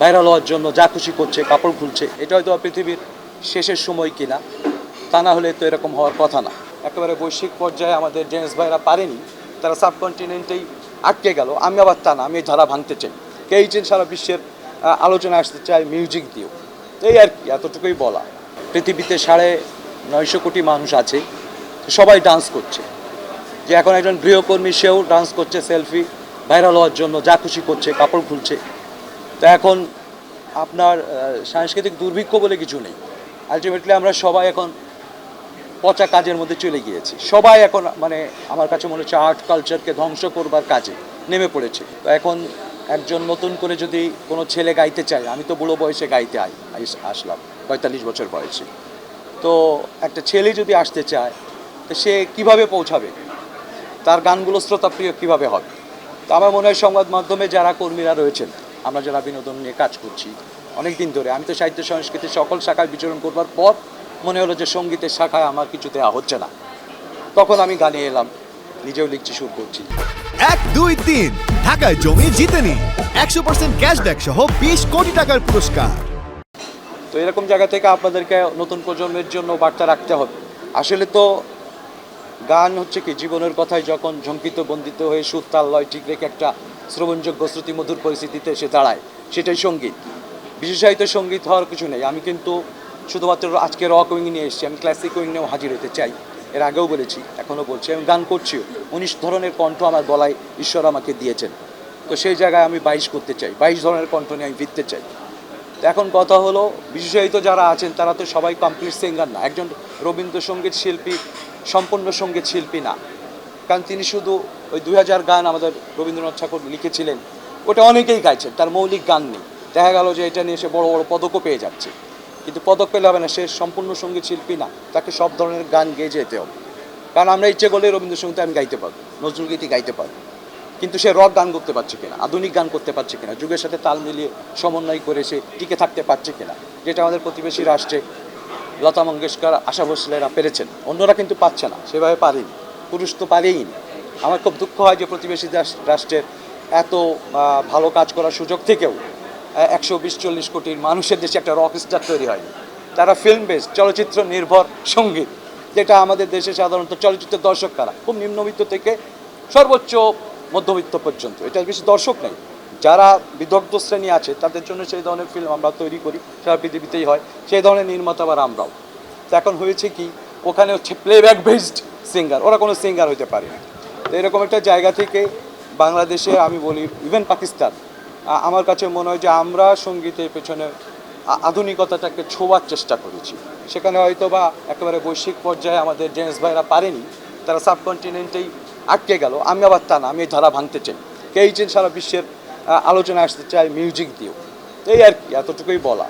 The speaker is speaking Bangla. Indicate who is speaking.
Speaker 1: ভাইরাল হওয়ার জন্য যা খুশি করছে, কাপড় খুলছে এটা হয়তো পৃথিবীর শেষের সময় কিনা? তা না হলে তো এরকম হওয়ার কথা না। একেবারে বৈশ্বিক পর্যায়ে আমাদের জেন্টস ভাইরা পারেনি, তারা সাবকন্টিনেন্টেই আটকে গেল। আমি আবার তা না, আমি এই ধারা ভাঙতে চাই। যে সারা বিশ্বের আলোচনা আসতে চাই মিউজিক দিয়েও। এই আর কি, এতটুকুই বলা। পৃথিবীতে সাড়ে নয়শো কোটি মানুষ আছে, সবাই ডান্স করছে। যে এখন একজন গৃহকর্মী, সেও ডান্স করছে, সেলফি, ভাইরাল হওয়ার জন্য যা খুশি করছে, কাপড় খুলছে তো এখন আপনার সাংস্কৃতিক দুর্ভিক্ষ বলে কিছু নেই। আলটিমেটলি আমরা সবাই এখন পচা কাজের মধ্যে চলে গিয়েছি। সবাই এখন মানে আমার কাছে মনে হচ্ছে আর্ট কালচারকে ধ্বংস করবার কাজে নেমে পড়েছে। তো এখন একজন নতুন করে যদি কোনো ছেলে গাইতে চায়, আমি তো বুড়ো বয়সে গাইতে আসলাম, পঁয়তাল্লিশ বছর বয়সে। তো একটা ছেলে যদি আসতে চায়, তো সে কীভাবে পৌঁছাবে? তার গানগুলো শ্রোতাপ্রিয় কীভাবে হবে? তো আমার মনে হয় সংবাদ মাধ্যমে যারা কর্মীরা রয়েছেন আমরা যারা বিনোদন নিয়ে কাজ করছি অনেক দিন ধরে আমি তো সাহিত্য সংস্কৃতির সকল শাখায় বিচরণ করবার পর মনে হলো যে সঙ্গীতের শাখায় আমার কিছু দেওয়া হচ্ছে না। তখন আমি গানে এলাম নিজেও লিখছি সুর করছি।
Speaker 2: এক দুই তিন ঢাকায় জমি জিতে নিন একশো পার্সেন্ট ক্যাশব্যাক সহ বিশ কোটি টাকার পুরস্কার।
Speaker 1: তো এরকম জায়গা থেকে আপনাদেরকে নতুন প্রজন্মের জন্য বার্তা রাখতে হবে। আসলে তো গান হচ্ছে কি জীবনের কথায় যখন ঝঙ্কিত বন্দিত হয়ে সুর তাল লয় ঠিক রেখে একটা শ্রবণযোগ্য শ্রুতিমধুর পরিস্থিতিতে এসে দাঁড়ায়। সেটাই সংগীত। বিশেষায়িত সংগীত হওয়ার কিছু নেই। আমি কিন্তু শুধুমাত্র আজকে রক উইং নিয়ে এসেছি। আমি ক্লাসিক উইং নিয়েও হাজির হতে চাই। এর আগেও বলেছি এখনও বলছি, আমি গান করছিও উনিশ ধরনের কণ্ঠ আমার গলায় ঈশ্বর আমাকে দিয়েছেন। তো সেই জায়গায় আমি বাইশ করতে চাই। বাইশ ধরনের কণ্ঠ নিয়ে আমি ফিরতে চাই। তো এখন কথা হলো, বিশেষায়িত যারা আছেন, তারা তো সবাই কমপ্লিট সিঙ্গার না। একজন রবীন্দ্রসঙ্গীত শিল্পী, সম্পূর্ণ সংগীত শিল্পী না। কারণ তিনি শুধু ওই দুই হাজার গান আমাদের রবীন্দ্রনাথ ঠাকুর লিখেছিলেন, ওটা অনেকেই গাইছেন, তার মৌলিক গান নেই। দেখা গেল যে এটা নিয়ে সে বড় বড় পদকও পেয়ে যাচ্ছে। কিন্তু পদক পেলে হবে না, সে সম্পূর্ণ সংগীত শিল্পী না, তাকে সব ধরনের গান গেয়ে যেতে হবে। কারণ আমরা ইচ্ছে করলে রবীন্দ্রসঙ্গীত আমি গাইতে পারব, নজরুল গীতি গাইতে পারব। কিন্তু সে রক গান করতে পারছে কিনা, আধুনিক গান করতে পারছে কিনা, যুগের সাথে তাল মিলিয়ে সমন্বয় করে সে টিকে থাকতে পারছে কিনা, যেটা আমাদের প্রতিবেশী রাষ্ট্রে লতা মঙ্গেশকর, আশা ভোসলেরা পেরেছেন। অন্যরা কিন্তু পাচ্ছে না, সেভাবে পারেনি। পুরুষ তো পারেই না। আমার খুব দুঃখ হয় যে প্রতিবেশী রাষ্ট্রের এত ভালো কাজ করার সুযোগ থেকেও একশো বিশ চল্লিশ কোটির মানুষের দেশে একটা রক স্টার তৈরি হয়নি। তারা ফিল্ম বেস চলচ্চিত্র নির্ভর সংগীত, যেটা আমাদের দেশে সাধারণত চলচ্চিত্রের দর্শক কারা? খুব নিম্নবিত্ত থেকে সর্বোচ্চ মধ্যবিত্ত পর্যন্ত। এটা বেশি দর্শক নেই। যারা বিদগ্ধ শ্রেণি আছে, তাদের জন্য সেই ধরনের ফিল্ম আমরা তৈরি করি, সারা পৃথিবীতেই হয়। সেই ধরনের নির্মাতা আবার আমরাও। তো এখন হয়েছে কি, ওখানে হচ্ছে প্লেব্যাক বেসড সিঙ্গার ওরা কোনো সিঙ্গার হতে পারে না। তো এরকম একটা জায়গা থেকে বাংলাদেশে আমি বলি ইভেন পাকিস্তান আমার কাছে মনে হয় যে আমরা সঙ্গীতের পেছনে আধুনিকতাটাকে ছোঁয়ার চেষ্টা করেছি। সেখানে হয়তো বা একেবারে বৈশ্বিক পর্যায়ে আমাদের জেন্টস ভাইরা পারেনি, তারা সাবকন্টিনেন্টেই আটকে গেল। আমি আবার তা না, আমি এই ধারা ভাঙতে চাই। এই যে সারা বিশ্বের আলোচনা আসতে চাই মিউজিক দিয়েও। এই আর কি, এতটুকুই বলা।